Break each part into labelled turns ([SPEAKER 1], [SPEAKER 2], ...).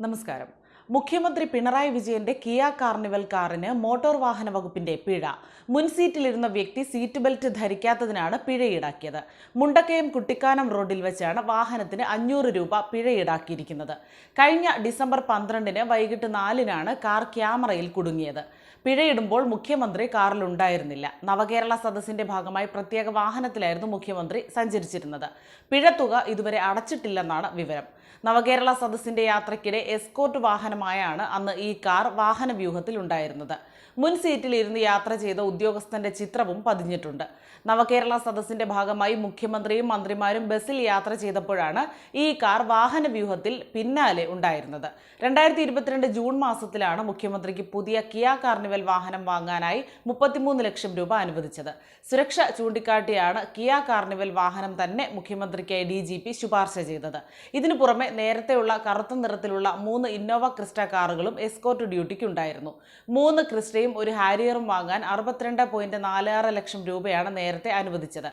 [SPEAKER 1] നമസ്കാരം. മുഖ്യമന്ത്രി പിണറായി വിജയന്റെ കിയ കാർണിവൽ കാറിന് മോട്ടോർ വാഹന വകുപ്പിന്റെ പിഴ. മുൻ സീറ്റിലിരുന്ന വ്യക്തി സീറ്റ് ബെൽറ്റ് ധരിക്കാത്തതിനാണ് പിഴ ഈടാക്കിയത്. മുണ്ടക്കയം കുട്ടിക്കാനം റോഡിൽ വെച്ചാണ് വാഹനത്തിന് അഞ്ഞൂറ് രൂപ പിഴ ഈടാക്കിയിരിക്കുന്നത്. കഴിഞ്ഞ ഡിസംബർ പന്ത്രണ്ടിന് വൈകിട്ട് നാലിനാണ് കാർ ക്യാമറയിൽ കുടുങ്ങിയത്. പിഴയിടുമ്പോൾ മുഖ്യമന്ത്രി കാറിലുണ്ടായിരുന്നില്ല. നവകേരള സദസ്സിന്റെ ഭാഗമായി പ്രത്യേക വാഹനത്തിലായിരുന്നു മുഖ്യമന്ത്രി സഞ്ചരിച്ചിരുന്നത്. പിഴ തുക ഇതുവരെ അടച്ചിട്ടില്ലെന്നാണ് വിവരം. നവകേരള സദസ്സിന്റെ യാത്രയ്ക്കിടെ എസ്കോർട്ട് വാഹനമായാണ് അന്ന് ഈ കാർ വാഹന വ്യൂഹത്തിൽ ഉണ്ടായിരുന്നത് മുൻ സീറ്റിൽ ഇരുന്ന് യാത്ര ചെയ്ത ഉദ്യോഗസ്ഥന്റെ ചിത്രവും പതിഞ്ഞിട്ടുണ്ട്. നവകേരള സദസ്സിന്റെ ഭാഗമായി മുഖ്യമന്ത്രിയും മന്ത്രിമാരും ബസ്സിൽ യാത്ര ചെയ്തപ്പോഴാണ് ഈ കാർ വാഹന വ്യൂഹത്തിൽ പിന്നാലെ ഉണ്ടായിരുന്നത്. രണ്ടായിരത്തി ഇരുപത്തിരണ്ട് ജൂൺ മാസത്തിലാണ് മുഖ്യമന്ത്രിക്ക് പുതിയ കിയ കാർണിവൽ വാഹനം വാങ്ങാനായി മുപ്പത്തിമൂന്ന് ലക്ഷം രൂപ അനുവദിച്ചത്. സുരക്ഷ ചൂണ്ടിക്കാട്ടിയാണ് കിയ കാർണിവൽ വാഹനം തന്നെ മുഖ്യമന്ത്രിക്കായി ഡി ശുപാർശ ചെയ്തത്. ഇതിനു പുറമെ നേരത്തെയുള്ള കറുത്ത നിറത്തിലുള്ള മൂന്ന് ഇന്നോവ ക്രിസ്റ്റ കാറുകളും എസ്കോർട്ട് ഡ്യൂട്ടിക്കുണ്ടായിരുന്നു. മൂന്ന് ക്രിസ്റ്റയും ഒരു ഹാരിയറും വാങ്ങാൻ അറുപത്തിരണ്ട് പോയിന്റ് നാല് ആറ് ലക്ഷം രൂപയാണ് നേരത്തെ അനുവദിച്ചത്.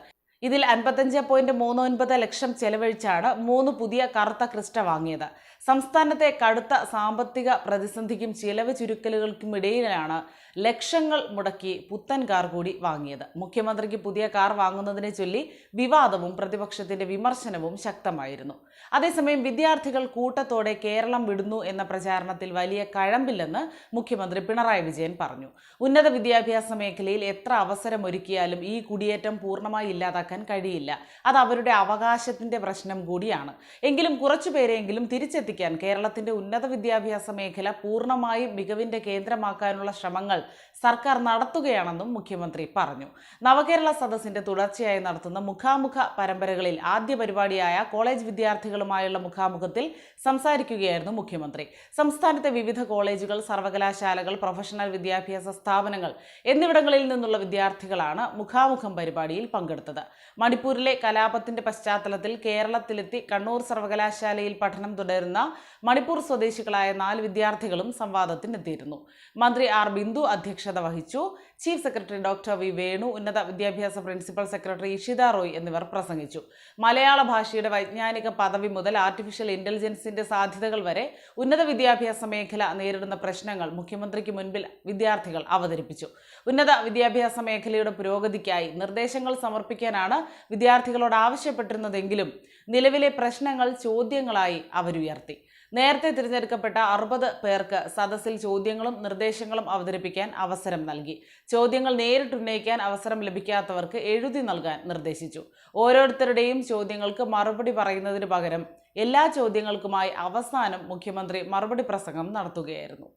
[SPEAKER 1] ഇതിൽ അൻപത്തഞ്ച് പോയിന്റ് മൂന്ന് ഒൻപത് ലക്ഷം ചെലവഴിച്ചാണ് മൂന്ന് പുതിയ കറുത്ത ക്രിസ്റ്റ വാങ്ങിയത്. സംസ്ഥാനത്തെ കടുത്ത സാമ്പത്തിക പ്രതിസന്ധിക്കും ചിലവ് ചുരുക്കലുകൾക്കും ഇടയിലാണ് ലക്ഷങ്ങൾ മുടക്കി പുത്തൻ കാർ കൂടി വാങ്ങിയത്. മുഖ്യമന്ത്രിക്ക് പുതിയ കാർ വാങ്ങുന്നതിനെ ചൊല്ലി വിവാദവും പ്രതിപക്ഷത്തിന്റെ വിമർശനവും ശക്തമായിരുന്നു. അതേസമയം വിദ്യാർത്ഥികൾ കൂട്ടത്തോടെ കേരളം വിടുന്നു എന്ന പ്രചാരണത്തിൽ വലിയ കഴമ്പില്ലെന്ന് മുഖ്യമന്ത്രി പിണറായി വിജയൻ പറഞ്ഞു. ഉന്നത വിദ്യാഭ്യാസ മേഖലയിൽ എത്ര അവസരമൊരുക്കിയാലും ഈ കുടിയേറ്റം പൂർണമായി ഇല്ലാതാക്കാൻ കഴിയില്ല. അത് അവരുടെ അവകാശത്തിന്റെ പ്രശ്നം കൂടിയാണ്. എങ്കിലും കുറച്ചുപേരെങ്കിലും തിരിച്ചെത്തിക്കാൻ കേരളത്തിന്റെ ഉന്നത വിദ്യാഭ്യാസ മേഖല പൂർണമായും മികവിന്റെ കേന്ദ്രമാക്കാനുള്ള ശ്രമങ്ങൾ സർക്കാർ നടത്തുകയാണെന്നും മുഖ്യമന്ത്രി പറഞ്ഞു. നവകേരള സദസ്സിന്റെ തുടർച്ചയായി നടത്തുന്ന മുഖാമുഖ പരമ്പരകളിൽ ആദ്യ പരിപാടിയായ കോളേജ് വിദ്യാർത്ഥികളുമായുള്ള മുഖാമുഖത്തിൽ സംസാരിക്കുകയായിരുന്നു മുഖ്യമന്ത്രി. സംസ്ഥാനത്തെ വിവിധ കോളേജുകൾ സർവകലാശാലകൾ പ്രൊഫഷണൽ വിദ്യാഭ്യാസ സ്ഥാപനങ്ങൾ എന്നിവിടങ്ങളിൽ നിന്നുള്ള വിദ്യാർത്ഥികളാണ് മുഖാമുഖം പരിപാടിയിൽ പങ്കെടുത്തത്. മണിപ്പൂരിലെ കലാപത്തിന്റെ പശ്ചാത്തലത്തിൽ കേരളത്തിലെത്തി കണ്ണൂർ സർവകലാശാലയിൽ പഠനം തുടരുന്ന മണിപ്പൂർ സ്വദേശികളായ നാല് വിദ്യാർത്ഥികളും സംവാദത്തിനെത്തിയിരുന്നു. മന്ത്രി ആർ ബിന്ദു അധ്യക്ഷത വഹിച്ചു. Chief secretary doctor V Venu ഉന്നത വിദ്യാഭ്യാസ പ്രിൻസിപ്പൽ സെക്രട്ടറി ഇഷിത റോയ് എന്നിവർ പ്രസംഗിച്ചു. മലയാള ഭാഷയുടെ വൈജ്ഞാനിക പദവി മുതൽ ആർട്ടിഫിഷ്യൽ ഇന്റലിജൻസിന്റെ സാധ്യതകൾ വരെ ഉന്നത വിദ്യാഭ്യാസ മേഖല നേരിടുന്ന പ്രശ്നങ്ങൾ മുഖ്യമന്ത്രിക്ക് മുൻപിൽ വിദ്യാർത്ഥികൾ അവതരിപ്പിച്ചു. ഉന്നത വിദ്യാഭ്യാസ മേഖലയുടെ പുരോഗതിക്കായി നിർദ്ദേശങ്ങൾ സമർപ്പിക്കാനാണ് വിദ്യാർത്ഥികളോട് ആവശ്യപ്പെട്ടിരുന്നതെങ്കിലും നിലവിലെ പ്രശ്നങ്ങൾ ചോദ്യങ്ങളായി അവരുയർത്തി. നേരത്തെ തിരഞ്ഞെടുക്കപ്പെട്ട അറുപത് പേർക്ക് സദസ്സിൽ ചോദ്യങ്ങളും നിർദ്ദേശങ്ങളും അവതരിപ്പിക്കാൻ അവസരം നൽകി. ചോദ്യങ്ങൾ നേരിട്ട് ഉന്നയിക്കാൻ അവസരം ലഭിക്കാത്തവർക്ക് എഴുതി നൽകാൻ നിർദ്ദേശിച്ചു. ഓരോരുത്തരുടെയും ചോദ്യങ്ങൾക്ക് മറുപടി പറയുന്നതിന് പകരം എല്ലാ ചോദ്യങ്ങൾക്കുമായി അവസാനം മുഖ്യമന്ത്രി മറുപടി പ്രസംഗം നടത്തുകയായിരുന്നു.